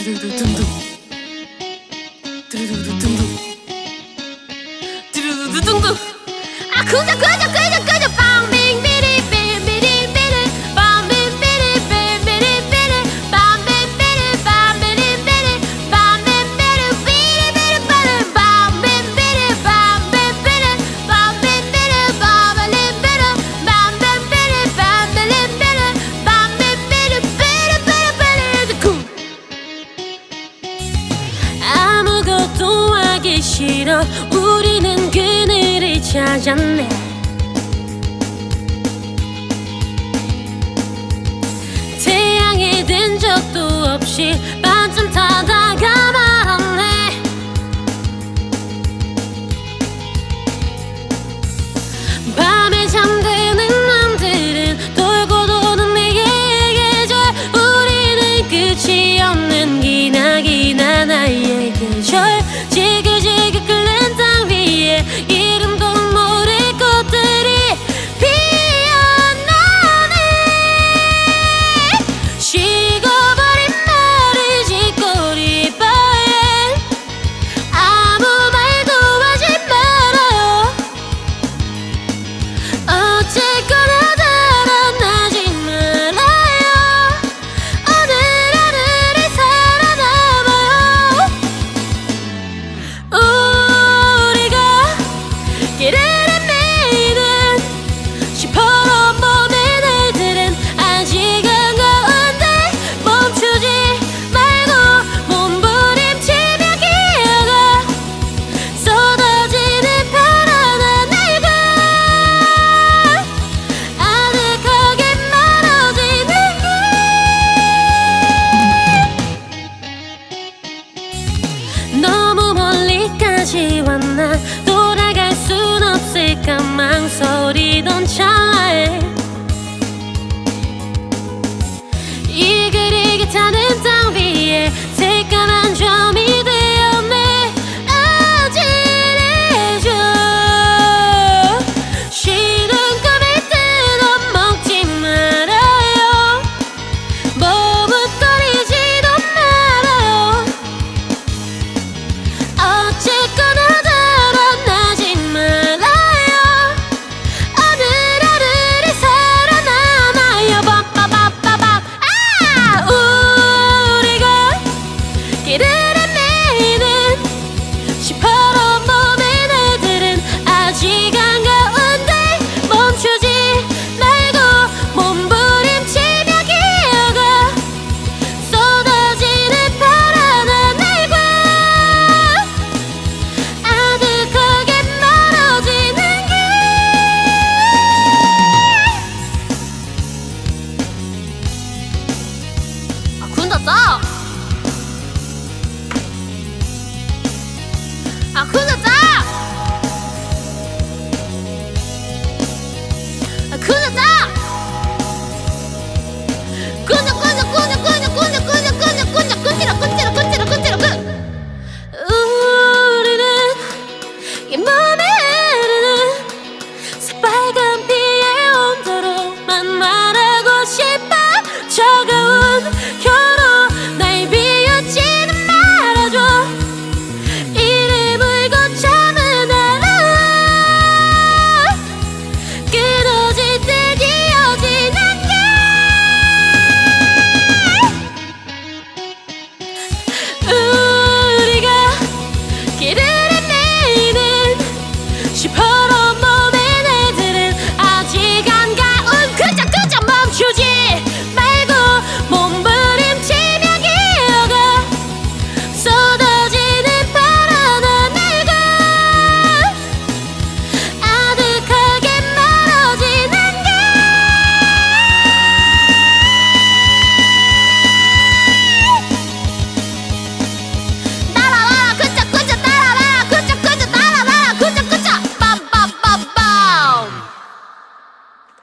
두두두둥둥 두두두둥둥 두두두둥둥 아 그거다 그거다 그 싫어. 우리는 그늘을 찾았네. 태양에 든 적도 없이 반쯤 타다가 말았네. 바 Khứa. it is!